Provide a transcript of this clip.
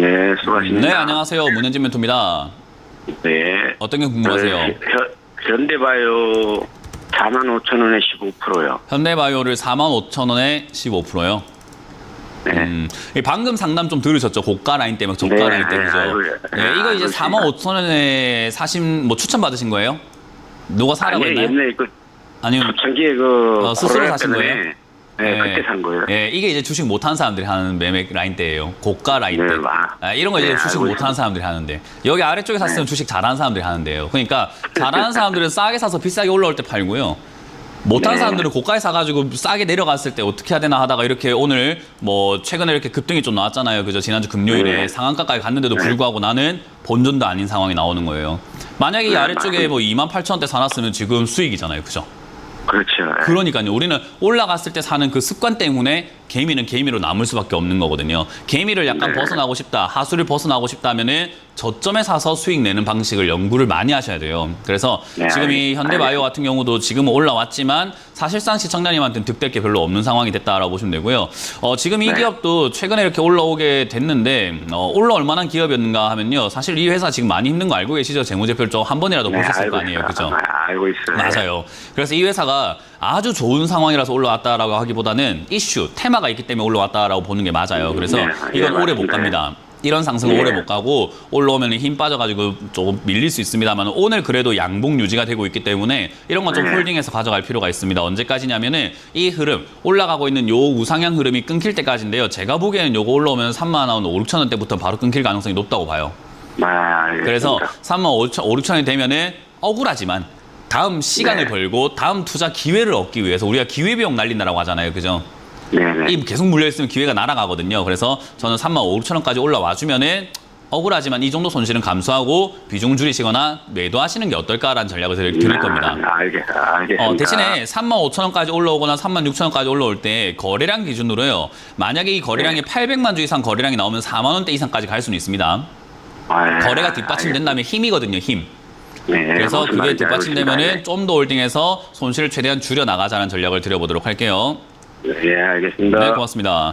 네, 수고하십니다. 네, 안녕하세요. 문현진 멘토입니다. 네. 어떤 게 궁금하세요? 네, 현- 현대바이오 4만 5천 원에 15%요. 현대바이오를 45,000원에 15%요. 네. 음, 방금 상담 좀 들으셨죠? 고가 라인 때문에 저가 네, 라인 때문이죠. 네, 알고- 네, 이거 알고 이제 있습니다. 45,000원에 사신 뭐 추천 받으신 거예요? 누가 사라고 아니, 했나요? 옛날에 그 아니요. 초창기에 그 어, 스스로 코로나 사신 때문에 거예요? 네, 그때 산 거예요. 예, 이게 이제 주식 못하는 사람들이 하는 매매 라인 때예요. 고가 라인 네, 때. 아. 아, 이런 거 이제 네, 주식 알고 못하는 사람들이 하는데 여기 아래쪽에 샀으면 주식 잘하는 사람들이 하는데요. 그러니까 잘하는 사람들은 싸게 사서 비싸게 올라올 때 팔고요. 못하는 네. 사람들은 고가에 사가지고 싸게 내려갔을 때 어떻게 해야 되나 하다가 이렇게 오늘 뭐 최근에 이렇게 급등이 좀 나왔잖아요. 그죠? 지난주 금요일에 네. 상한가까지 갔는데도 불구하고 나는 본전도 아닌 상황이 나오는 거예요. 만약에 이 네, 아래쪽에 뭐 2만 8천 원대 사놨으면 지금 수익이잖아요. 그죠? 그렇죠. 네. 그러니까요. 우리는 올라갔을 때 사는 그 습관 때문에 개미는 개미로 남을 수밖에 없는 거거든요. 개미를 약간 네. 벗어나고 싶다, 하수를 벗어나고 싶다면은 저점에 사서 수익 내는 방식을 연구를 많이 하셔야 돼요. 그래서 네, 지금 이 현대바이오 같은 경우도 지금 올라왔지만 사실상 시청자님한테는 득될 게 별로 없는 상황이 됐다라고 보시면 되고요. 어, 지금 이 네. 기업도 최근에 이렇게 올라오게 됐는데 어, 올라올 만한 기업이었는가 하면요. 사실 이 회사 지금 많이 힘든 거 알고 계시죠? 재무제표를 좀 한 번이라도 네, 보셨을 거 아니에요. 있어요. 그죠? 아, 알고 있어요. 맞아요. 그래서 이 회사가 아주 좋은 상황이라서 올라왔다라고 하기보다는 이슈, 테마가 있기 때문에 올라왔다라고 보는 게 맞아요. 그래서 네, 이건 예, 오래 못. 갑니다. 이런 상승은 예. 오래 못 가고 올라오면 힘 빠져가지고 조금 밀릴 수 있습니다만 오늘 그래도 양봉 유지가 되고 있기 때문에 이런 건좀 네. 홀딩해서 가져갈 필요가 있습니다. 언제까지냐면은 이 흐름 올라가고 있는 요 우상향 흐름이 끊길 때까지인데요. 제가 보기에는 요거 올라오면 3만 원, 5, 6천 원대부터 바로 끊길 가능성이 높다고 봐요. 아. 그래서 3만 5천, 5, 6천이 되면은 억울하지만 다음 시간을 네. 벌고 다음 투자 기회를 얻기 위해서 우리가 기회비용 날린다라고 하잖아요. 그죠? 네네. 이 계속 물려있으면 기회가 날아가거든요. 그래서 저는 3만 5, 6천 원까지 올라와 주면은 억울하지만 이 정도 손실은 감수하고 비중 줄이시거나 매도하시는 게 어떨까라는 전략을 드릴, 드릴 겁니다. 아, 알겠, 알겠습니다. 어, 대신에 3만 5천 원까지 올라오거나 3만 6천 원까지 올라올 때 거래량 기준으로요. 만약에 이 거래량이 네. 800만 주 이상 거래량이 나오면 4만 원대 이상까지 갈 수는 있습니다. 아, 거래가 뒷받침된다면 힘이거든요. 힘. 네, 그래서 무슨 그게 말인지 뒷받침되면은 있습니다. 좀 더 홀딩해서 손실을 최대한 줄여 나가자는 전략을 드려보도록 할게요. 네, 예, 알겠습니다. 네, 고맙습니다.